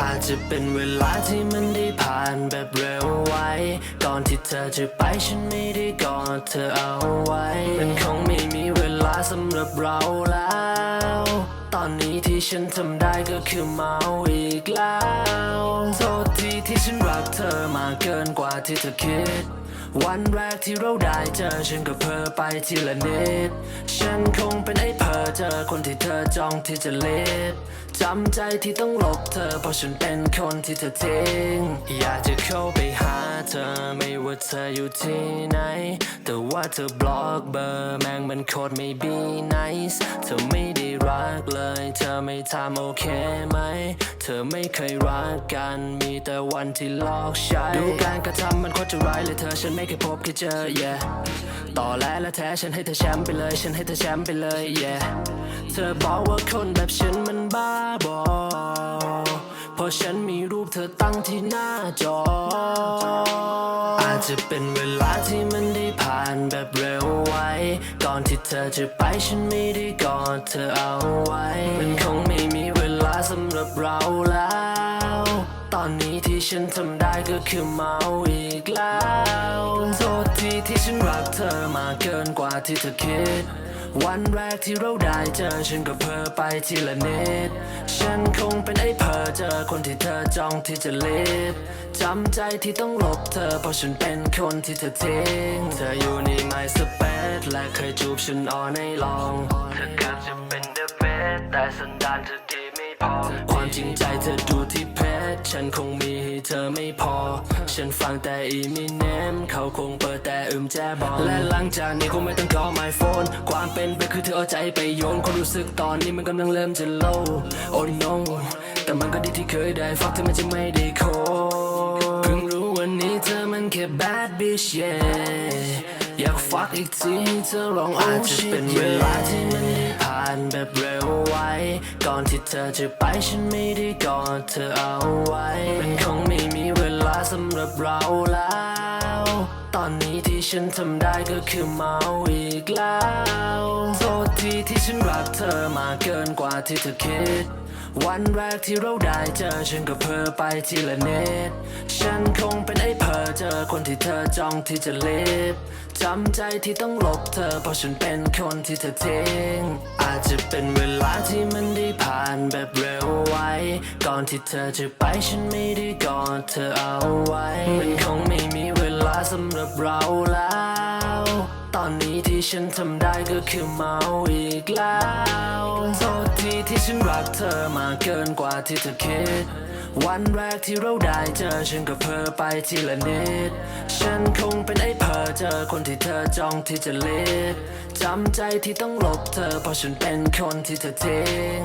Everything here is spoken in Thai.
อาจจะเป็นเวลาที่มันได้ผ่านแบบเร็วไว ก่อนที่เธอจะไปฉันไม่ได้กอดเธอเอาไว้ มันคงไม่มีเวลาสำหรับเราแล้ว ตอนนี้ที่ฉันทำได้ก็คือเมาอีกแล้ว โทษทีที่ฉันรักเธอมาเกินกว่าที่เธอคิด วันแรกที่เราได้เจอฉันก็เพ้อไปทีละนิด ฉันคงเป็นไอ้เพ้อเจอคนที่เธอจ้องที่จะเล็ดจำใจที่ต้องหลบเธอเพราะฉันเป็นคนที่เธอทิ้ง อยากจะเข้าไปหาเธอไม่ว่าเธออยู่ที่ไหน แต่ว่าเธอบล็อกเบอร์แม่งมันโคตรไม่บี nice เธอไม่ได้รักเลย เธอไม่ทำโอเคไหม เธอไม่เคยรักกันมีแต่วันที่หลอกใช้ดูการกระทำมันโคตรจะร้ายเลยเธอฉันไม่เคยพบเคยเจอ yeah ต่อแล้วและแท้ฉันให้เธอแชมป์ไปเลย ฉันให้เธอแชมป์ไปเลย yeah เธอบอกว่าคนแบบฉันมันบ้าบอเพราะฉันมีรูปเธอตั้งที่หน้าจอ อาจจะเป็นเวลาที่มันได้ผ่านแบบเร็วไว ก่อนที่เธอจะไปฉันไม่ได้กอดเธอเอาไว้ มันคงไม่มีเวลาสำหรับเราแล้ว อนนี้ที่ฉันทำได้ก็คือเมาอีกแล้วโทษทีที่ฉันรักเธอมากเกินกว่าที่เธอคิด วันแรกที่เราได้เจอฉันก็เพ้อไปทีละนิด ฉันคงเป็นไอ้เพ้อเจอคนที่เธอจ้องที่จะเล็ดจำใจที่ต้องหลบเธอเพราะฉันเป็นคนที่เธอทิ้ง เธออยู่ในไมสเปซและเคยจูบฉันออนในลองเธอเกือบจะเป็นเดอะเบสแต่สันดานเธอดีไม่พอความจริงใจเธอดูที่เพจ ฉันคงมีให้เธอไม่พอ ฉันฟังแต่อีมิเนมเขาคงเปิดแต่อึมแจบอลและหลังจากนี้คงไม่ต้อง call my phone ความเป็นไปคือเธอเอาใจไปโยนความรู้สึกตอนนี้มันกำลังเริ่มจะ low oh no แต่มันก็ดีที่เคยได้ฟักเธอมันจะไม่ได้โคเพิ่งรู้วันนี้เธอมันแค่ bad bitch yeah อยากฟักอีกทีให้เธอลองอาจจะเป็นเวลาที่มันได้ผ่านแบบเร็วไว ก่อนที่เธอจะไปฉันไม่ได้กอด เธอเอาไว้ มันคงไม่มีเวลาสำหรับเราแล้ว ตอนนี้ที่ฉันทำได้ก็คือเมาอีกแล้วโทษทีที่ฉันรักเธอมากเกินกว่าที่เธอคิด วันแรกที่เราได้เจอฉันก็เพ้อไปทีละนิด ฉันคงเป็นไอ้เพ้อเจอคนที่เธอจ้องที่จะเล็ดจำใจที่ต้องหลบเธอเพราะฉันเป็นคนที่เธอทิ้งอาจจะเป็นเวลาที่มันได้ผ่านแบบเร็ว ก่อนที่เธอจะไปฉันไม่ได้กอดเธอเอาไว้ มันคงไม่มีเวลาสำหรับเราแล้ว ตอนนี้ที่ฉันทำได้ก็คือเมาอีกแล้วโทษทีที่ฉันรักเธอมากเกินกว่าที่เธอคิดวันแรกที่เราได้เจอฉันก็เพ้อไปทีละนิด ฉันคงเป็นไอ้เพ้อเจอคนที่เธอจ้องที่จะเล็ดจำใจที่ต้องหลบเธอเพราะฉันเป็นคนที่เธอทิ้ง